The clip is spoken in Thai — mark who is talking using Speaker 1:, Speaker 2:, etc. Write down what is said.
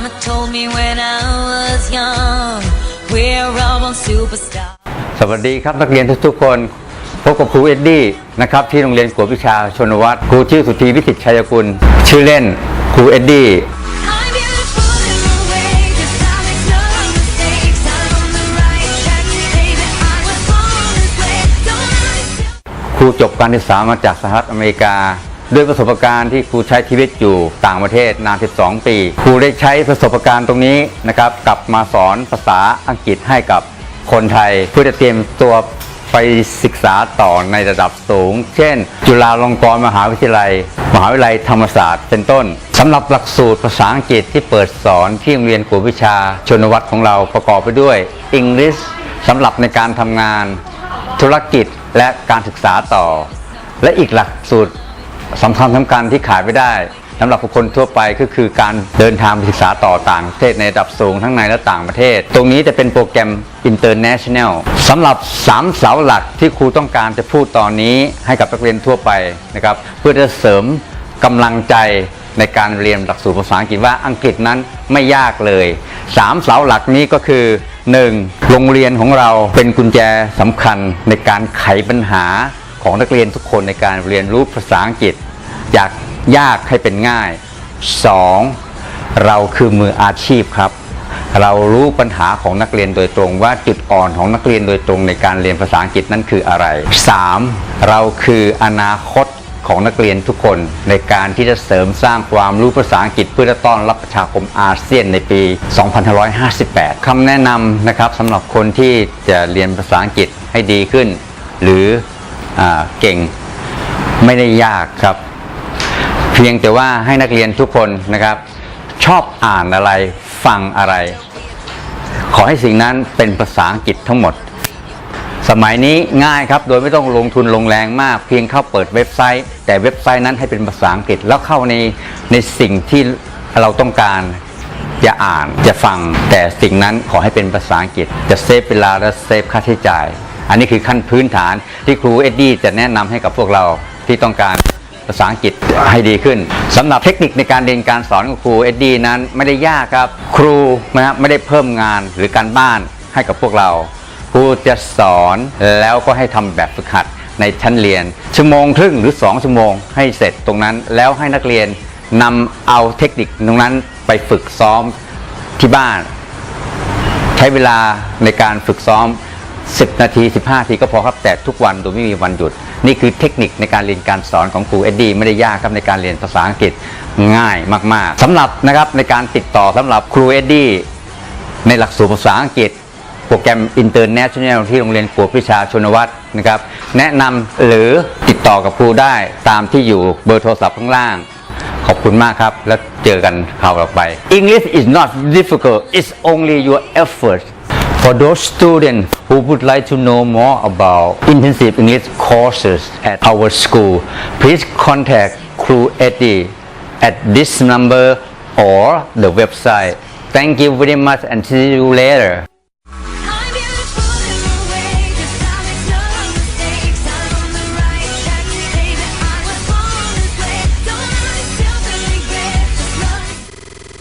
Speaker 1: mama told me when I was young We're all on superstar
Speaker 2: สวัสดีครับนักเรียนทุกๆคนพบกับครูเอ็ดดี้นะครับที่โรงเรียนกวดวิชาชนวัตรครูชื่อสุธีวิสิตชัยกุล ชื่อเล่นครูเอ็ดดี้
Speaker 1: I'm beautiful in my way This time makes no mistakes I'm on the right track Baby I was born this way Don't let me
Speaker 2: ครูจบการศึกษามาจากสหรัฐอเมริกา ด้วยประสบการณ์ที่ครูใช้ชีวิตอยู่ต่างประเทศนาน 12 ปี ครูได้ใช้ประสบการณ์ตรงนี้นะครับกลับมาสอนภาษาอังกฤษให้กับคนไทย เพื่อจะเตรียมตัวไปศึกษาต่อในระดับสูง เช่น จุฬาลงกรณ์มหาวิทยาลัย มหาวิทยาลัยธรรมศาสตร์เป็นต้นสำหรับหลักสูตรภาษาอังกฤษที่เปิดสอนที่โรงเรียนกวดวิชาชนวัตรของเราประกอบไปด้วย English สำหรับในการทำงาน ธุรกิจและการศึกษาต่อ และอีกหลักสูตร สำคัญสำคัญที่ขายไม่ได้สำหรับบุคคลทั่วไปก็คือการเดินทางไปศึกษาต่อต่างประเทศในระดับสูงทั้งในและต่างประเทศ ตรงนี้จะเป็นโปรแกรม international สำหรับ 3 เสาหลักที่ครูต้องการจะพูดตอนนี้ให้กับนักเรียนทั่วไปนะครับเพื่อจะเสริมกำลังใจในการเรียนหลักสูตรภาษาอังกฤษว่าอังกฤษนั้นไม่ยากเลย 3 เสาหลักนี้ก็คือ 1. โรงเรียนของเราเป็นกุญแจสำคัญในการไขปัญหา ของนักเรียนทุกคนในการเรียนรู้ภาษาอังกฤษจากยากให้เป็นง่าย 2. เราคือมืออาชีพครับ เรารู้ปัญหาของนักเรียนโดยตรง ว่าจุดอ่อนของนักเรียนโดยตรงในการเรียนภาษาอังกฤษนั้นคืออะไร 3. เราคืออนาคตของนักเรียนทุกคนในการที่จะเสริมสร้างความรู้ภาษาอังกฤษเพื่อต้อนรับประชาคมอาเซียนในปี 2558 คำแนะนำนะครับสำหรับคนที่จะเรียนภาษาอังกฤษให้ดีขึ้น หรือ เก่งไม่ได้ยากครับ เพียงแต่ว่าให้นักเรียนทุกคนนะครับ ชอบอ่านอะไรฟังอะไร ขอให้สิ่งนั้นเป็นภาษาอังกฤษทั้งหมด สมัยนี้ง่ายครับโดยไม่ต้องลงทุนลงแรงมาก เพียงเข้าเปิดเว็บไซต์ แต่เว็บไซต์นั้นให้เป็นภาษาอังกฤษแล้วเข้าในในสิ่งที่เราต้องการจะอ่านจะฟังแต่สิ่งนั้นขอให้เป็นภาษาอังกฤษ จะเซฟเวลาและเซฟค่าใช้จ่าย อันนี้คือขั้นพื้นฐานที่ครูเอ็ดดี้จะแนะนำให้กับพวกเราที่ต้องการภาษาอังกฤษให้ดีขึ้นสำหรับเทคนิคในการเรียนการสอนของครูเอ็ดดี้นั้นไม่ได้ยากครับ ครูนะครับไม่ได้เพิ่มงานหรือการบ้านให้กับพวกเรา ครูจะสอนแล้วก็ให้ทำแบบฝึกหัดในชั้นเรียน ชั่วโมงครึ่งหรือ 2 ชั่วโมงให้เสร็จตรงนั้น แล้วให้นักเรียนนำเอาเทคนิคตรงนั้นไปฝึกซ้อมที่บ้าน ใช้เวลาในการฝึกซ้อม 10 นาที 15 นาทีก็พอครับ แต่ทุกวันโดยไม่มีวันหยุด นี่คือเทคนิคในการเรียนการสอนของครูเอ็ดดี้ไม่ได้ยากครับในการเรียนภาษาอังกฤษง่ายมาก ๆสำหรับนะครับในการติดต่อสำหรับครูเอ็ดดี้ในหลักสูตรภาษาอังกฤษโปรแกรม International ที่โรงเรียนกวดวิชาชนวัตรนะครับ แนะนำหรือติดต่อกับครูได้ตามที่อยู่เบอร์โทรศัพท์ข้างล่าง ขอบคุณมากครับ แล้วเจอกันคราวต่อไป English is not difficult it's only your effort For those students who would like to know more about intensive English courses at our school, please contact Crew Eddie at this number or the website. Thank you very much and see you later.